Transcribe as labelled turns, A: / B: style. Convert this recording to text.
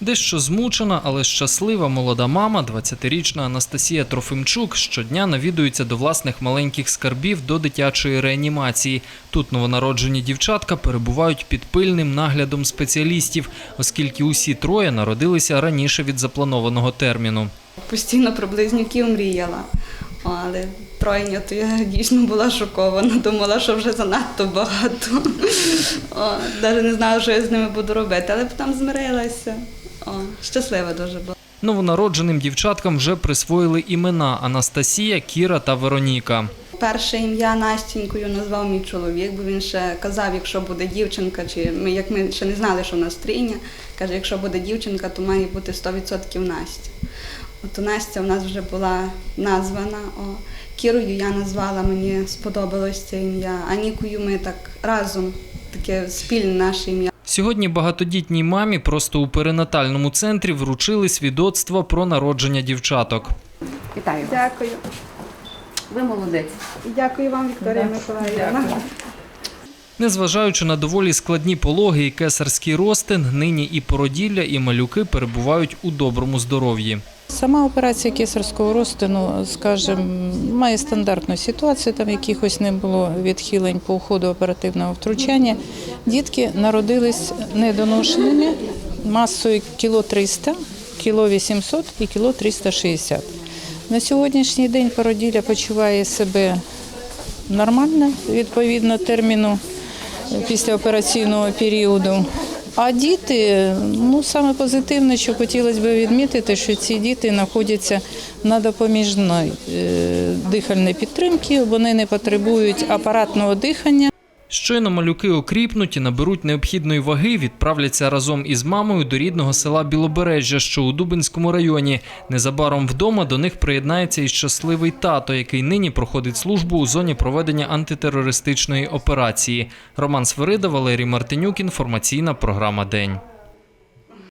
A: Дещо змучена, але щаслива молода мама, 20-річна Анастасія Трофимчук, щодня навідується до власних маленьких скарбів до дитячої реанімації. Тут новонароджені дівчатка перебувають під пильним наглядом спеціалістів, оскільки усі троє народилися раніше від запланованого терміну.
B: Постійно про близнюків мріяла. Але тройня, то я дійсно була шокована, думала, що вже занадто багато. Навіть не знала, що я з ними буду робити, але потім змирилася. О, щаслива дуже була.
A: Новонародженим дівчаткам вже присвоїли імена Анастасія, Кіра та Вероніка.
B: Перше ім'я Настінькою назвав мій чоловік, бо він ще казав, якщо буде дівчинка, чи ми, як ми ще не знали, що в нас трійня, каже, якщо буде дівчинка, то має бути 100% Настя. От у Настя в нас вже була названа. О, Кірою я назвала, мені сподобалось це ім'я. А Нікою ми так разом, таке спільне наше ім'я.
A: Сьогодні багатодітній мамі просто у перинатальному центрі вручили свідоцтво про народження дівчаток.
C: Вітаю вас.
B: Дякую.
C: Ви молодець.
B: Дякую вам, Вікторія Миколаївна.
A: Незважаючи на доволі складні пологи і кесарський ростин, нині і породілля, і малюки перебувають у доброму здоров'ї.
D: Сама операція кесарського розтину, скажімо, має стандартну ситуацію, там якихось не було відхилень по ходу оперативного втручання. Дітки народились недоношеними масою кіло 300, кіло 800 і кіло 360. На сьогоднішній день породілля почуває себе нормально, відповідно терміну післяопераційного періоду. А діти, ну саме позитивне, що хотілося б відмітити, що ці діти знаходяться на допоміжній е, дихальній підтримці, вони не потребують апаратного дихання.
A: Щойно малюки окріпнуть і наберуть необхідної ваги, відправляться разом із мамою до рідного села Білобережжя, що у Дубинському районі. Незабаром вдома до них приєднається і щасливий тато, який нині проходить службу у зоні проведення антитерористичної операції. Роман Свирида, Валерій Мартинюк. Інформаційна програма День.